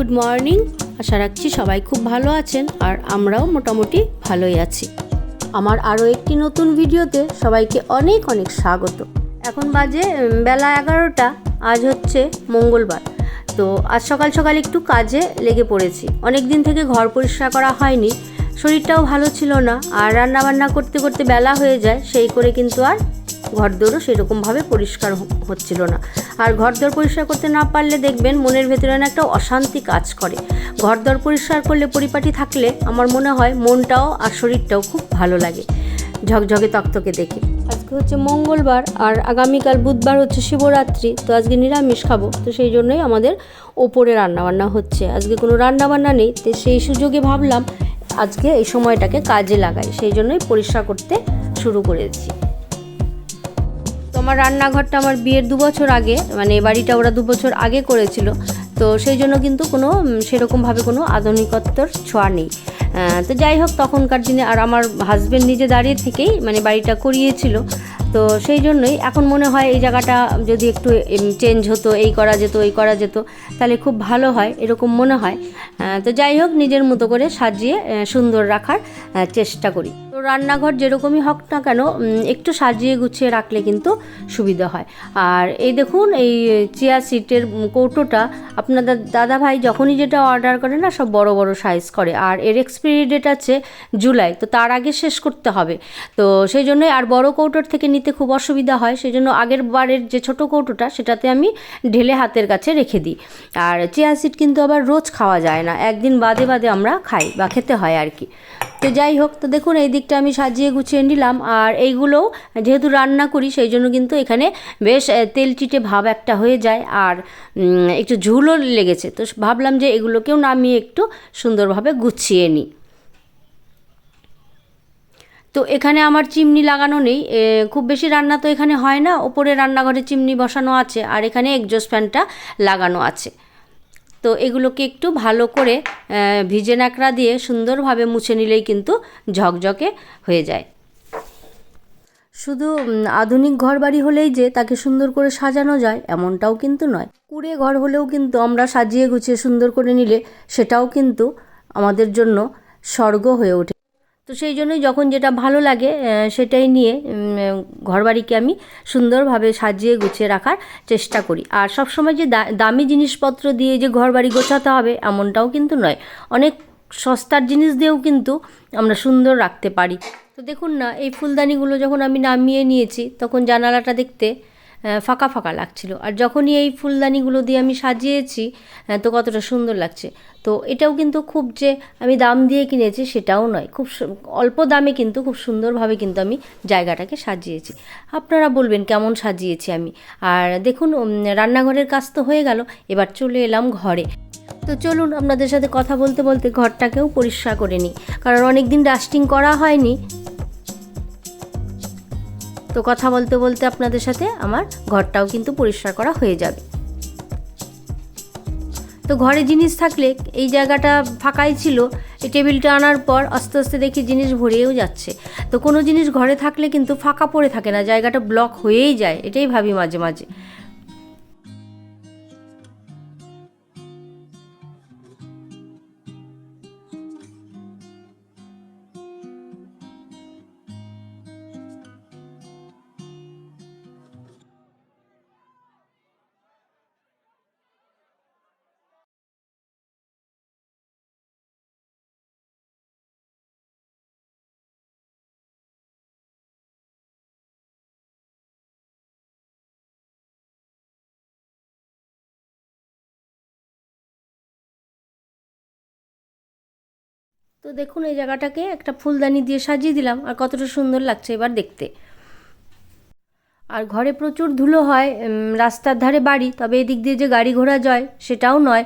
Good morning. আশা রাখছি সবাই খুব ভালো আছেন আর আমরাও মোটামুটি ভালোই আছি। আমার আরও একটি নতুন ভিডিওতে সবাইকে অনেক অনেক স্বাগত। এখন বাজে বেলা এগারোটা, আজ হচ্ছে মঙ্গলবার। তো আজ সকাল সকাল একটু কাজে লেগে পড়েছি। অনেক দিন থেকে ঘর পরিষ্কার করা হয়নি, শরীরটাও ভালো ছিল না, আর রান্না বান্না করতে করতে বেলা হয়ে যায়, সেই করে কিন্তু আর ঘরদোরও সেরকমভাবে পরিষ্কার হচ্ছিল না। আর ঘরদোর পরিষ্কার করতে না পারলে দেখবেন মনের ভেতরে না একটা অশান্তি কাজ করে। ঘরদোর পরিষ্কার করলে পরিপাটি থাকলে আমার মনে হয় মনটাও আর শরীরটাও খুব ভালো লাগে। ঝকঝকে তক্তকে দেখে। আজকে হচ্ছে মঙ্গলবার আর আগামীকাল বুধবার হচ্ছে শিবরাত্রি, তো আজকে নিরামিষ খাব। তো সেই জন্যই আমাদের ওপরে রান্নাবান্না হচ্ছে। আজকে কোনো রান্নাবান্না নেই, তো সেই সুযোগে ভাবলাম আজকে এই সময়টাকে কাজে লাগাই। সেই জন্যই পরিষ্কার করতে শুরু করেছি। আমার রান্নাঘরটা আমার বিয়ের দু বছর আগে মানে বাড়িটা ওরা দু বছর আগে করেছিল। তো সেই জন্য কিন্তু কোনো সেরকমভাবে কোনো আধুনিকত্বর ছোঁয়া নেই। তো যাই হোক, তখনকার দিনে আর আমার হাজব্যান্ড নিজে দাঁড়িয়ে থেকেই মানে বাড়িটা করিয়েছিল। তো সেই জন্যই এখন মনে হয় এই জায়গাটা যদি একটু চেঞ্জ হতো, এই করা যেত এই করা যেত, তাহলে খুব ভালো হয়, এরকম মনে হয়। তো যাই হোক, নিজের মতো করে সাজিয়ে সুন্দর রাখার চেষ্টা করি। রান্নাঘর যেরকমই হোক না কেন একটু সাজিয়ে গুছিয়ে রাখলে কিন্তু সুবিধা হয়। আর এই দেখুন, এই চিয়া সিটের কৌটোটা আপনাদের দাদা ভাই যখনই যেটা অর্ডার করে না, সব বড় বড় সাইজ করে। আর এর এক্সপিরি ডেট আছে জুলাই, তো তার আগে শেষ করতে হবে। তো সেই জন্যই আর বড় কৌটোর থেকে নিতে খুব অসুবিধা হয়, সেই জন্য আগের বারের যে ছোট কৌটোটা, সেটাতে আমি ঢেলে হাতের কাছে রেখে দিই। আর চিয়া সিট কিন্তু আবার রোজ খাওয়া যায় না, একদিন বাদে বাদে আমরা খাই বা খেতে হয় আর কি। তো যাই হোক, তো দেখুন, এই দিকটা আমি সাজিয়ে গুছিয়ে নিলাম। আর এইগুলোও যেহেতু রান্না করি, সেই জন্য কিন্তু এখানে বেশ তেল চিটে ভাব একটা হয়ে যায়। আর একটু ঝুলও লেগেছে। তো ভাবলাম যে এগুলোকেও নামিয়ে একটু সুন্দরভাবে গুছিয়ে নিই। তো এখানে আমার চিমনি লাগানো নেই। খুব বেশি রান্না তো এখানে হয় না। ওপরে রান্নাঘরে চিমনি বসানো আছে। আর এখানে এগজস্ট ফ্যানটা লাগানো আছে। তো এগুলোকে একটু ভালো করে ভিজে নাকড়া দিয়ে সুন্দরভাবে মুছে নিলেই কিন্তু ঝকঝকে হয়ে যায়। শুধু আধুনিক ঘর বাড়ি হলেই যে তাকে সুন্দর করে সাজানো যায়, এমনটাও কিন্তু নয়। কুড়ে ঘর হলেও কিন্তু আমরা সাজিয়ে গুছিয়ে সুন্দর করে নিলে সেটাও কিন্তু আমাদের জন্য স্বর্গ হয়ে ওঠে। তো সেই জন্যই যখন যেটা ভালো লাগে সেটাই নিয়ে ঘরবাড়িকে আমি সুন্দরভাবে সাজিয়ে গুছিয়ে রাখার চেষ্টা করি। আর সবসময় যে দামি জিনিসপত্র দিয়ে যে ঘরবাড়ি গোছাতে হবে, এমনটাও কিন্তু নয়। অনেক সস্তার জিনিস দিয়েও কিন্তু আমরা সুন্দর রাখতে পারি। তো দেখুন না, এই ফুলদানিগুলো যখন আমি নামিয়ে নিয়েছি, তখন জানালাটা দেখতে ফাঁকা ফাঁকা লাগছিল। আর যখনই এই ফুলদানিগুলো দিয়ে আমি সাজিয়েছি তো কতটা সুন্দর লাগছে। তো এটাও কিন্তু খুব যে আমি দাম দিয়ে কিনেছি সেটাও নয়, খুব অল্প দামে কিন্তু খুব সুন্দরভাবে কিন্তু আমি জায়গাটাকে সাজিয়েছি। আপনারা বলবেন কেমন সাজিয়েছি আমি? আর দেখুন রান্নাঘরের কাজ তো হয়ে গেল, এবার চলে এলাম ঘরে। তো চলুন, আপনাদের সাথে কথা বলতে বলতে ঘরটাকেও পরিষ্কার করে নিই। কারণ অনেক দিন ডাস্টিং করা হয়নি তো কথা বলতে বলতে আপনাদের সাথে আমার ঘরটাও কিন্তু পরিষ্কার করা হয়ে যাবে। তো ঘরে জিনিস থাকলে এই জায়গাটা ফাঁকাই ছিল, এই টেবিলটা আনার পর আস্তে আস্তে দেখি জিনিস ভরেও যাচ্ছে। তো কোনো জিনিস ঘরে থাকলে কিন্তু ফাঁকা পড়ে থাকে না, জায়গাটা ব্লক হয়েই যায়, এটাই ভাবি মাঝে মাঝে। তো দেখুন, এই জায়গাটাকে একটা ফুলদানি দিয়ে সাজিয়ে দিলাম আর কতটা সুন্দর লাগছে এবার দেখতে। আর ঘরে প্রচুর ধুলো হয় রাস্তার ধারে বাড়ি, তবে এদিক দিয়ে যে গাড়ি ঘোড়া যায় সেটাও নয়।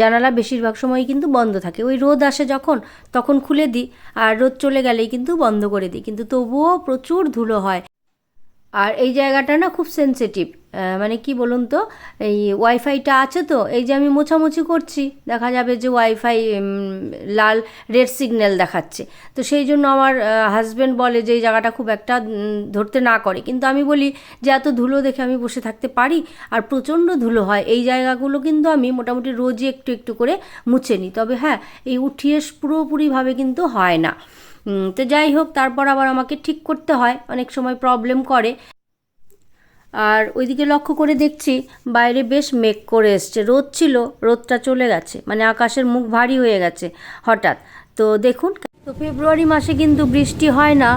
জানালা বেশিরভাগ সময় কিন্তু বন্ধ থাকে। ওই রোদ আসে যখন, তখন খুলে দিই, আর রোদ চলে গেলেই কিন্তু বন্ধ করে দিই। কিন্তু তবুও প্রচুর ধুলো হয়। আর এই জায়গাটা না খুব সেনসিটিভ মানে কি বলুন তো, এই ওয়াইফাইটা আছে তো, এই যে আমি মোছামুছি করছি, দেখা যাবে যে ওয়াইফাই লাল রেড সিগন্যাল দেখাচ্ছে। তো সেই জন্য আমার হাজব্যান্ড বলে যে এই জায়গাটা খুব একটা ধরতে না করে। কিন্তু আমি বলি যে এত ধুলো দেখে আমি বসে থাকতে পারি, আর প্রচণ্ড ধুলো হয়, এই জায়গাগুলো কিন্তু আমি মোটামুটি রোজই একটু একটু করে মুছে নিই। তবে হ্যাঁ এই উঠিয়ে পুরোপুরিভাবে কিন্তু হয় না। তো যাই হোক, তারপর আবার আমাকে ঠিক করতে হয়। অনেক সময় প্রবলেম করে। আর ওইদিকে লক্ষ্য করে দেখছি, বাইরে বেশ মেঘ করে এসছে। রোদ ছিল, রোদটা চলে গেছে। মানে আকাশের মুখ ভারী হয়ে গেছে, হঠাৎ। তো দেখুন, তো ফেব্রুয়ারি মাসে কিন্তু বৃষ্টি হয় না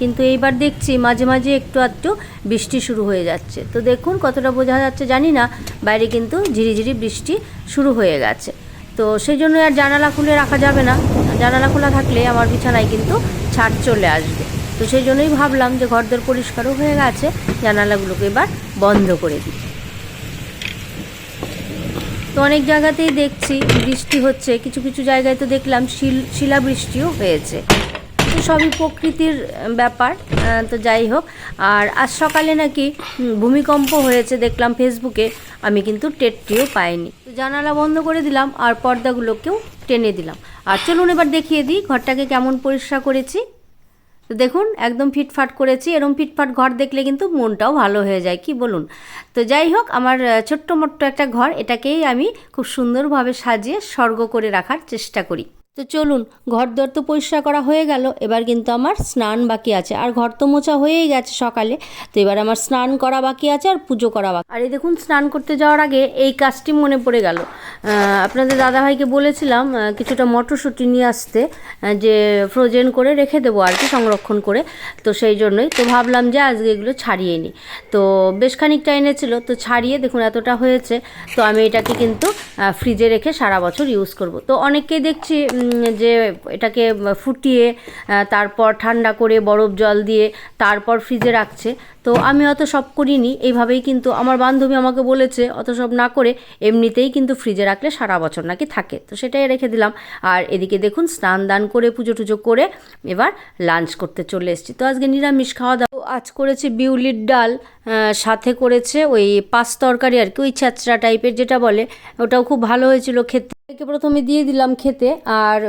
কিন্তু এইবার দেখছি মাঝে মাঝে একটু আধটু বৃষ্টি শুরু হয়ে যাচ্ছে। তো দেখুন, কতটা বোঝা যাচ্ছে জানি না। বাইরে কিন্তু ঝিরিঝিরি বৃষ্টি শুরু হয়ে গেছে। তো সেই জন্য আর জানালা খুলে রাখা যাবে না। জানালা খোলা থাকলে আমার বিছানায় কিন্তু ছাড় চলে আসবে। তো সেই জন্যই ভাবলাম যে ঘরদোর পরিষ্কারও হয়ে গেছে, জানালাগুলোকে এবার বন্ধ করে দিই। তো অনেক জায়গাতেই দেখছি বৃষ্টি হচ্ছে, কিছু কিছু জায়গায় তো দেখলাম শিল শিলাবৃষ্টিও হয়েছে। সবই প্রকৃতির ব্যাপার তো যাই হোক। আর আজ সকালে নাকি ভূমিকম্প হয়েছে দেখলাম ফেসবুকে, আমি কিন্তু টেটটিও পাইনি। তো জানালা বন্ধ করে দিলাম আর পর্দাগুলোকেও টেনে দিলাম। আর চলুন এবার দেখিয়ে দিই ঘরটাকে কেমন পরিষ্কার করেছি। তো দেখুন, একদম ফিটফাট করেছি। এরম ফিটফাট ঘর দেখলে কিন্তু মনটাও ভালো হয়ে যায়, কি বলুন? তো যাই হোক, আমার ছোট্ট মোট্ট একটা ঘর, এটাকেই আমি খুব সুন্দরভাবে সাজিয়ে স্বর্গ করে রাখার চেষ্টা করি। তো চলুন ঘর দর তো পরিষ্কার করা হয়ে গেল। এবার কিন্তু আমার স্নান বাকি আছে। আর ঘর তো মোছা হয়েই গেছে সকালে। তো এবার আমার স্নান করা বাকি আছে আর পুজো করা বাকি। আর এই দেখুন, স্নান করতে যাওয়ার আগে এই কাজটি মনে পড়ে গেল। আপনাদের দাদাভাইকে বলেছিলাম কিছুটা মটরশুঁটি নিয়ে আসতে যে ফ্রোজেন করে রেখে দেবো আর কি, সংরক্ষণ করে। তো সেই জন্যই তো ভাবলাম যে আজকে এগুলো ছাড়িয়ে নিই তো বেশ খানিকটা এনেছিল। তো ছাড়িয়ে দেখুন এতটা হয়েছে। তো আমি এটাকে কিন্তু ফ্রিজে রেখে সারা বছর ইউজ করব। তো অনেককেই দেখছি যে এটাকে ফুটিয়ে তারপর ঠান্ডা করে বরফ জল দিয়ে তারপর ফ্রিজে রাখছে। তো আমি অত সব করিনি, এইভাবেই কিন্তু আমার বান্ধবী আমাকে বলেছে, অত সব না করে এমনিতেই কিন্তু ফ্রিজে রাখলে সারা বছর নাকি থাকে। তো সেটাই রেখে দিলাম। আর এদিকে দেখুন, স্নান দান করে, পুজো টুজো করে এবার লাঞ্চ করতে চলে এসেছি। তো আজকে নিরামিষ খাওয়া দাওয়া। আজ করেছি বিউলির ডাল সাথে করেছে ওই পাঁচ তরকারি আর কি, ওই ছ্যাঁচড়া টাইপের যেটা বলে, ওটাও খুব ভালো হয়েছিল খেতে। ওকে প্রথমে দিয়ে দিলাম খেতে, আর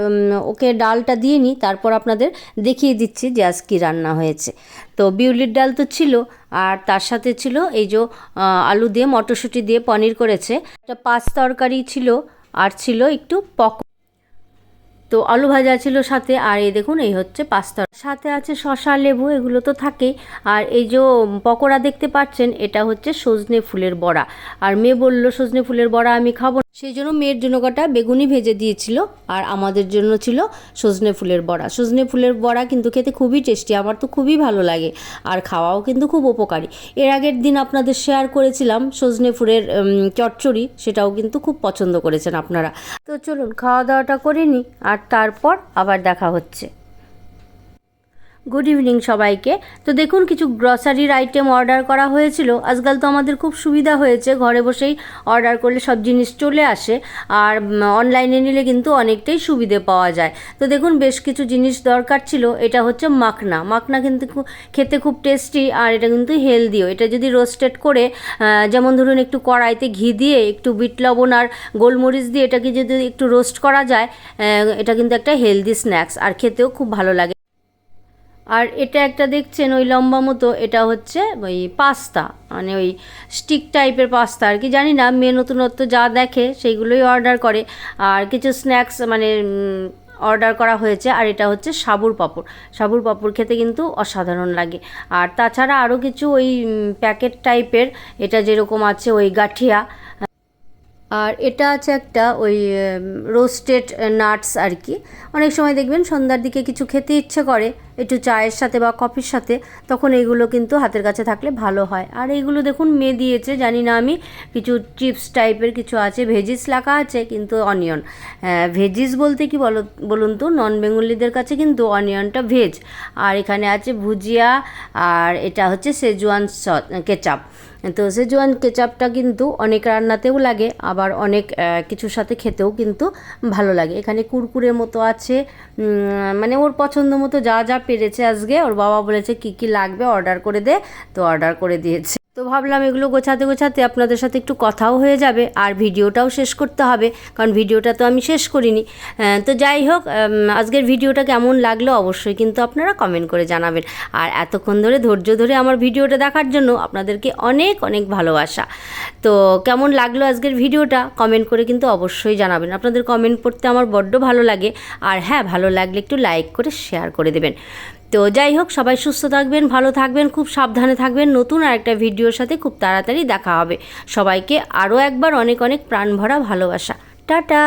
ওকে ডালটা দিয়ে নিই, তারপর আপনাদের দেখিয়ে দিচ্ছি যে আজ কী রান্না হয়েছে। তো বিউলির ডাল তো ছিল আর তার সাথে ছিল এই যে আলু দিয়ে, মটরশুঁটি দিয়ে পনির করেছে। একটা পাঁচ তরকারি ছিল, আর ছিল একটু পক তো আলু ভাজা ছিল সাথে, আর এই দেখুন, এই হচ্ছে পাস্তা সাথে আছে শশা লেবু, এগুলো তো থাকেই আর এই যে পকোড়া দেখতে পাচ্ছেন, এটা হচ্ছে সজনে ফুলের বড়া। আর মেয়ে বলল, সজনে ফুলের বড়া আমি খাব। সেই জন্য মেয়ের জন্য কটা বেগুনি ভেজে দিয়েছিল আর আমাদের জন্য ছিল সজনে ফুলের বড়া। সজনে ফুলের বড়া কিন্তু খেতে খুবই টেস্টি, আমার তো খুবই ভালো লাগে আর খাওয়াও কিন্তু খুব উপকারী। এর আগের দিন আপনাদের শেয়ার করেছিলাম সজনে ফুলের চচ্চড়ি, সেটাও কিন্তু খুব পছন্দ করেছেন আপনারা। তো চলুন খাওয়া দাওয়াটা করে নিই আর তারপর আবার দেখা হচ্ছে। গুড ইভিনিং সবাইকে। তো দেখুন, কিছু গ্রসারির আইটেম অর্ডার করা হয়েছিল। আজকাল তো আমাদের খুব সুবিধা হয়েছে, ঘরে বসেই অর্ডার করলে সব জিনিস চলে আসে, আর অনলাইনে নিলে কিন্তু অনেকটাই সুবিধে পাওয়া যায়। তো দেখুন, বেশ কিছু জিনিস দরকার ছিল, এটা হচ্ছে মাখনা। মাখনা কিন্তু খেতে খুব টেস্টি আর এটা কিন্তু হেলদিও এটা যদি রোস্টেড করে যেমন ধরুন, একটু কড়াইতে ঘি দিয়ে, একটু বিট লবণ আর গোলমরিচ দিয়ে এটাকে যদি একটু রোস্ট করা যায় এটা কিন্তু একটা হেলদি স্ন্যাক্স আর খেতেও খুব ভালো লাগে। আর এটা একটা দেখছেন, ওই লম্বা মতো, এটা হচ্ছে ওই পাস্তা মানে ওই স্টিক টাইপের পাস্তা আর কি। জানি না, মেয়ে নতুনত্ব যা দেখে সেইগুলোই অর্ডার করে। আর কিছু স্ন্যাক্স মানে অর্ডার করা হয়েছে। আর এটা হচ্ছে সাবুর পাঁপড়। সাবুর পাঁপড় খেতে কিন্তু অসাধারণ লাগে। আর তাছাড়া আরও কিছু ওই প্যাকেট টাইপের এটা যেরকম আছে ওই গাঠিয়া। আর এটা আছে একটা ওই রোস্টেড নাটস আর কি। অনেক সময় দেখবেন সন্ধ্যার দিকে কিছু খেতে ইচ্ছে করে। একটু চায়ের সাথে বা কফির সাথে, তখন এইগুলো কিন্তু হাতের কাছে থাকলে ভালো হয়। আর এইগুলো দেখুন মেয়ে দিয়েছে, জানি না আমি, কিছু চিপস টাইপের কিছু আছে, ভেজিস লেখা আছে, কিন্তু অনিয়ন। ভেজিস বলতে কি বলো, বলুন তো? নন বেঙ্গলিদের কাছে কিন্তু অনিয়নটা ভেজ। আর এখানে আছে ভুজিয়া, আর এটা হচ্ছে সেজুয়ান কেচাপ। তো সেজুয়ান কেচাপটা কিন্তু অনেক রান্নাতেও লাগে, আবার অনেক কিছুর সাথে খেতেও কিন্তু ভালো লাগে। এখানে কুরকুরে মতো আছে মানে ওর পছন্দ মতো যা যা পেরেছে আজকে। ওর বাবা বলেছে কি কি লাগবে অর্ডার করে দে। তো অর্ডার করে দিয়েছে। তো ভাবলাম এগুলো গোছাতে গোছাতে আপনাদের সাথে একটু কথাও হয়ে যাবে আর ভিডিওটাও শেষ করতে হবে, কারণ ভিডিওটা তো আমি শেষ করিনি। তো যাই হোক আজকের ভিডিওটা কেমন লাগল অবশ্যই কিন্তু আপনারা কমেন্ট করে জানাবেন। আর এতক্ষণ ধরে, ধৈর্য ধরে আমার ভিডিওটা দেখার জন্য আপনাদেরকে অনেক অনেক ভালোবাসা। তো কেমন লাগল আজকের ভিডিওটা কমেন্ট করে কিন্তু অবশ্যই জানাবেন। আপনাদের কমেন্ট পড়তে আমার বড্ড ভালো লাগে। আর হ্যাঁ ভালো লাগলে একটু লাইক করে শেয়ার করে দেবেন। তো যাই হোক, সবাই সুস্থ থাকবেন, ভালো থাকবেন, খুব সাবধানে থাকবেন। নতুন আরেকটা ভিডিওর সাথে খুব তাড়াতাড়ি দেখা হবে। সবাইকে আরও একবার অনেক অনেক প্রাণ ভরা ভালোবাসা। টাটা!